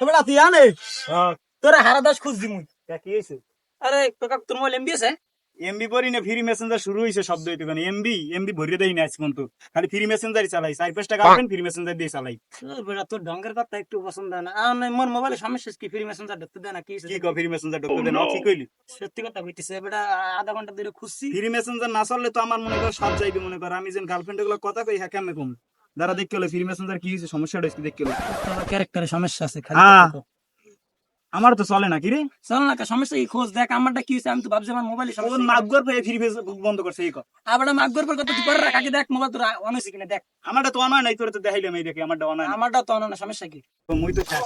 তোমরা তুই আনে। তোরা হারা দাস খুঁজছি মুই। কি হয়েছে আরে কাকা তোর মোবাইল এমবি আছে? এমবি পরি না ফ্রি মেসেঞ্জার শুরু হয়েছে শব্দ এইটুখানি এমবি এমবি ভরিয়ে দেই না আজ পর্যন্ত। খালি ফ্রি মেসেঞ্জারই চালাই। চার পাঁচটা গার্লফ্রেন্ড ফ্রি মেসেঞ্জার দিয়ে চালাই। তোর বেটা তোর ঢঙ্গের কথা একটু পছন্দ হয় না। আর না, মোর মোবাইলে সমস্যা কি? ফ্রি মেসেঞ্জার দেখতে দেয় না কি? কি কো ফ্রি মেসেঞ্জার ঢুকতে দেন কি কইলি। সত্যি কথা কইতেছে বেটা আধা ঘণ্টা ধরে খুশি ফ্রি মেসেঞ্জার না চললে তো আমার মনে কর সব যাইবে মনে কর। আমি যেন গার্লফ্রেন্ডগুলো কথা কই হ্যাঁ কেমনে কম? যারা দেখতে হলো ফ্রি মেসেঞ্জার কি হয়েছে সমস্যাটা হয়েছে দেখতে হলো। ক্যারেক্টারে সমস্যা আছে খালি হ্যাঁ। আমার তো চলে না কি রে? চল না সমস্যা কি? খোঁজ দেখ আমারটা কি হয়েছে? আমি তো ভাবছি আমার মোবাইলে ওর সমস্যা মাগর পেয়ে ফ্রি ফেসবুক বন্ধ করছে এই কথা আবার আমি পর কথা তুই করে রাখ? আগে দেখ মোবাইল তোর অন হইছে কিনা দেখ। আমারটা তো অনয় নাই তোর তো দেখাইলাম এই দেখে আমারটা অনয় আমারটা তো অন না সমস্যা কি? তো মুই তো শেষ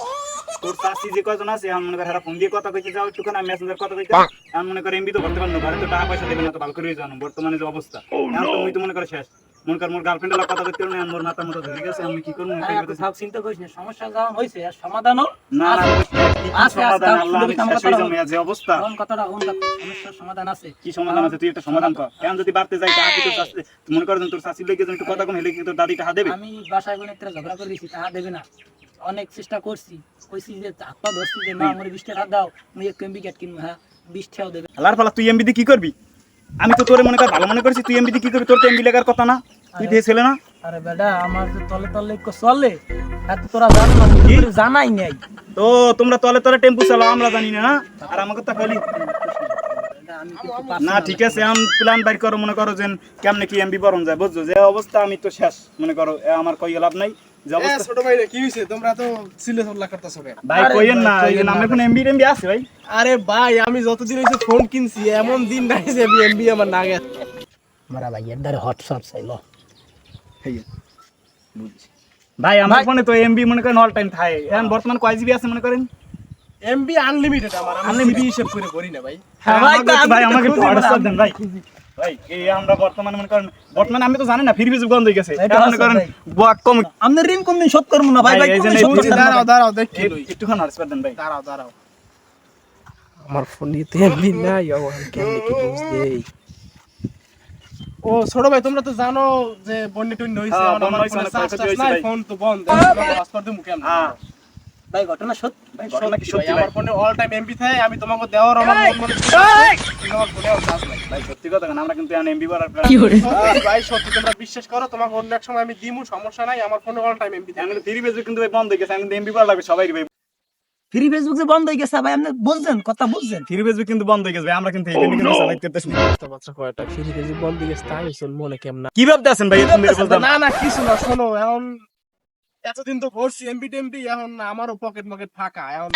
তোর চাষি যে কজন আছে আমি মনে কর হেরা ফোন দিয়ে কথা কইতে যাও একটুখানি আমি মেসেঞ্জার কথা কইতে আমি মনে কর এমবি তো করতে পারব ঘরে তো টাকা পয়সা দেবে না তো ভালো করে জানো বর্তমানে যে অবস্থা। তো মুই তো মনে কর শেষ। মনে কর মোর গার্লফ্রেন্ড কথা কইতে না মোর মাথা মতো ধরে গেছে আমি কি করব? আরে চিন্তা করিস না সমস্যা হইছে আর সমাধানও না না সমাধান আল্লাহ আমি শেষ হয়ে যে অবস্থা। কোন কথাটা কোন সমস্যার সমাধান আছে। কি সমাধান আছে? তুই একটা সমাধান কর। কেন যদি বাড়তে যাই তা কি তোর শাস্তি মনে কর তোর লেগে একটু কথা কম হেলে কি তোর দাদি টাকা দেবে? আমি বাসায় বোনের একটা ঝগড়া করে দিয়েছি তাহা দেবে না। অনেক চেষ্টা করছি। কইছি যে হাত পা ধরছি যে না আমার বিশ টাকা দাও আমি এক ক্যাট কিনবো হ্যাঁ দেবে ফালা তুই এমবি কি করবি? আমি তো তোরে মনে কর ভালো মনে করছি তুই এমবি কি করবি? তোর তো এমবি লেগার কথা না। তুই দিয়ে ছেলে না? আরে বেটা আমার যে তলে তলে চলে এত তোরা জানো না আমি তো তোরে জানাই নাই। তো তোমরা তলে তলে টেম্পু চালাও আমরা জানি না? আর আমাকে তো খালি না ঠিক আছে আমি প্ল্যান বাইর করো মনে করো যে কেমনে কি এমবি বরণ যায় বুঝছ? যে অবস্থা আমি তো শেষ মনে করো আমার কই লাভ নাই। যে এ, অবস্থা ছোট ভাই কি হইছে? তোমরা তো সিলে চল্লা করতেছো ভাই কইেন না এই যে কইয়েন না নামে কোন এমবি এমবি আছে ভাই? আরে ভাই আমি যতদিন হইছে ফোন কিনছি এমন দিন নাই যে এমবি আমার না গেছে মারা ভাই এর দ্বারা হোয়াটসঅ্যাপ চাইলো। ভাই আমার ফোনে তো এমবি মনে করেন অল টাইম থাকে এখন বর্তমান কয় জিবি আছে মনে করেন? এমবি আনলিমিটেড আমার আমি জিবি হিসাব করে করি না ভাই। হ্যাঁ ভাই, আমাকে- একটু হোয়াটসঅ্যাপ দেন ভাই। ভাই এই আমরা বর্তমানে মনে করেন বর্তমানে আমি তো জানি না ফ্রি ফেসবুক বন্ধ হয়ে গেছে। এটা মনে করেন কম ঋণ কোনদিন শোধ করব না ভাই ভাই। দাঁড়াও দাঁড়াও দেখি। একটুখানি হোয়াটসঅ্যাপ দেন ভাই। দাঁড়াও দাঁড়াও। আমার ফোনে তো এমবি নাই কেমনে কি বুঝ দেই? ও ছোট ভাই তোমরা তো জানো যে বন্যে টন্যে হইছে হ্যাঁ, আমার ফোনে চার্জ নাই ফোন তো বন্ধ। দিমু কেমনে হ্যাঁ। ভাই ঘটনা সত্যি ভাই ঘটনা কি সত্যি ভাই। আমার ফোনে অল টাইম এমবি থাকে আমি তোমাকে দেওয়ার আমার মন মনে আমার ফোনে চার্জ নাই। ভাই সত্যি কথা আমরা কিন্তু সত্যি ভাই সত্যি তোমরা বিশ্বাস করো তোমাকে অন্য এক সময় আমি দিমু সমস্যা নাই আমার ফোনে অল টাইম এমবি থাকে। এখন ফ্রি কিন্তু ভাই বন্ধ হয়ে গেছে করা লাগবে সবাই ভাই ফ্রি ফেসবুক যে বন্ধ হয়ে গেছে ভাই আপনি বুঝছেন কথা বুঝছেন? ফ্রি ফেসবুক কিন্তু বন্ধ হয়ে গেছে ভাই আমরা কিন্তু এখানে কিন্তু চালাইতে পারতেছি না। বাচ্চা কয়টা ফ্রি ফেসবুক বন্ধ গেছে তাই শুন মনে কেমন কি ভাবতে আছেন ভাই না না কিছু না শোনো এখন এতদিন তো ভরছি এমবি টেমবি এখন আমারও পকেট মকেট ফাঁকা এখন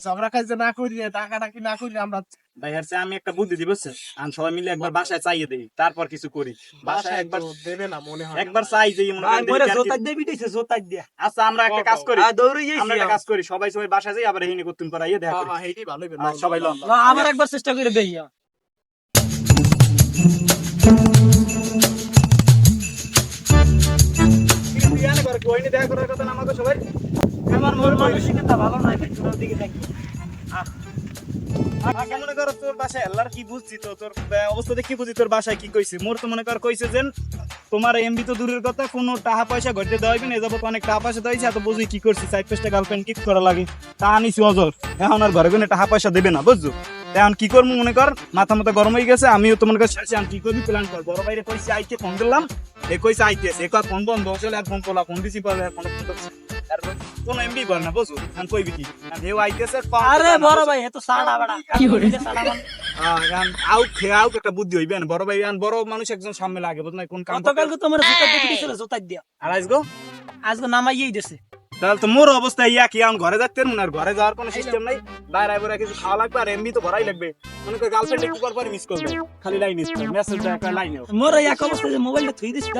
ঝগড়া কাজ না করি টাকা টাকি না করি আমরা ভাই চেয়ে আমি একটা বুদ্ধি দিব আমি সবাই মিলে একবার বাসায় চাইয়ে দেই তারপর কিছু করি। বাসায় একবার দেবে না মনে হয় একবার চাই যে মনে ভাই করেন মরে দেখি আর কি- জোতাই দিয়ে দিয়া। আচ্ছা আমরা একটা কাজ করি। দৌড়ে আমরা একটা কাজ করি সবাই সবাই বাসায় যাই আবার হিনি করতুন দেখা হ্যাঁ করি। হ্যাঁ এইটাই ভালো হবে সবাই লন। আবার একবার চেষ্টা করে দেই দেখা করার কথা আমাকে সবাই আমার মোর মানসিকতা ভালো নাই দিকে দেখি। কি তোমার করছি? কি করা লাগে? তা আনিছি অজর। ঘরে টাকা পয়সা না, বুঝছ? এখন কি করব মনে কর? মাথা মাথা গরম হয়ে গেছে, আমিও তো মনে কর আমি কি করবি? প্ল্যান কর। বাইরে কইছি আইতে ফোন দিলাম। এ কইছে আইতেছে এ কয় ফোন বন্ধ চলে আর ফোন তোলা ফোন দিছি পারলে আর ফোন কোন এমবি কর না বসু আমি কইবি কি? হেউ আইতেছে আরে বড় ভাই ভাই তো সাড়া বড়া। কি এখন আউট খেয়ে আউট একটা বুদ্ধি হইবে না। বড় ভাই আন বড় মানুষ একজন সামনে লাগে বুঝ না কোন কাম গতকালকে তোমার বিটেছিল জোতাই দিয়া। আর আজগো? আজকে নামাইয়েই দিছে। তাহলে তো মোর অবস্থা ইয়া কি এখন ঘরে যাচ্ছেন আর ঘরে যাওয়ার কোনো সিস্টেম নাই। বাইরে আইবরে কিছু খাওয়া লাগবে আর এমবি তো ভরাই লাগবে। মনে কর গার্লফ্রেন্ড একটু পর পর মিস করবে। খালি লাইন মিস করবে মেসেজ দেয় একটা লাইন মোর এই এক অবস্থা যে মোবাইলটা থুই দিছ ছোট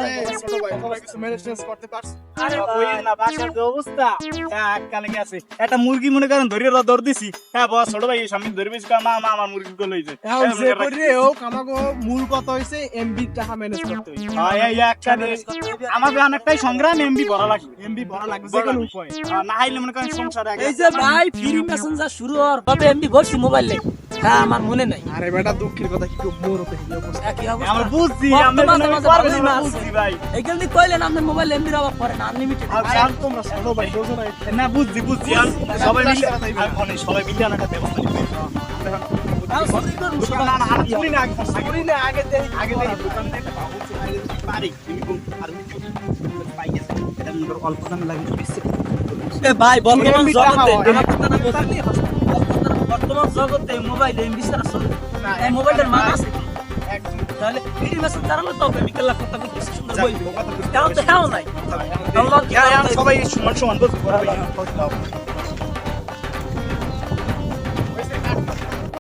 ভাই কিছু ম্যানেজ করতে পারছি। আরে ওই না বাসার যে অবস্থা। এক কালে গেছে। একটা মুরগি মনে করেন ধরে র দর দিছি। হ্যাঁ বস ছোট ভাই সামনে ধরে বেশি মা মা আমার মুরগি গুলো হইছে। এখন যে করি হোক আমাকে মূল কথা হইছে এমবি টাকা ম্যানেজ করতে হইছে। আমাকে অনেকটাই সংগ্রাম এমবি ভরা লাগবে। এমবি ভরা লাগবে। যে কোনো উপায় আহ, না হাইলে মনে করেন সংসার এই যে ভাই ফ্রি মেসেঞ্জার শুরু হওয়ার তবে এমবি ভরছি মোবাইলে হ্যাঁ আমার মনে নাই। আরে বেটা দুঃখের কথা কি মোর তো এই অবস্থা। একই আমরা বুঝছি আমরা। বুঝছি ভাই। এইখান থেকে কইলেন আপনার মোবাইল এমবির অভাব পড়ে না আনলিমিটেড আরে আর তোমরা ছোট ভাই বোঝো না। না বুঝছি বুঝছি সবাই মিলে অনেক সবাই মিলে আনা একটা ব্যবস্থা চলি আগে করি না আগে আগে থেকে দোকান থেকে আগে পারি তুমি কোন আর এটা মনে করো অল্প দামে লাগে ভাই বর্তমান জগতে হয়। বর্তমান মোবাইল এমবি ছাড়া চলে এই মোবাইলের মান আছে তাহলে ফ্রি মেসেজ চালালে তো হবে বিকেল লাখ কথা কি সুন্দর বই তাও তো হ্যাঁ নাই আল্লাহ সবাই সমান সমান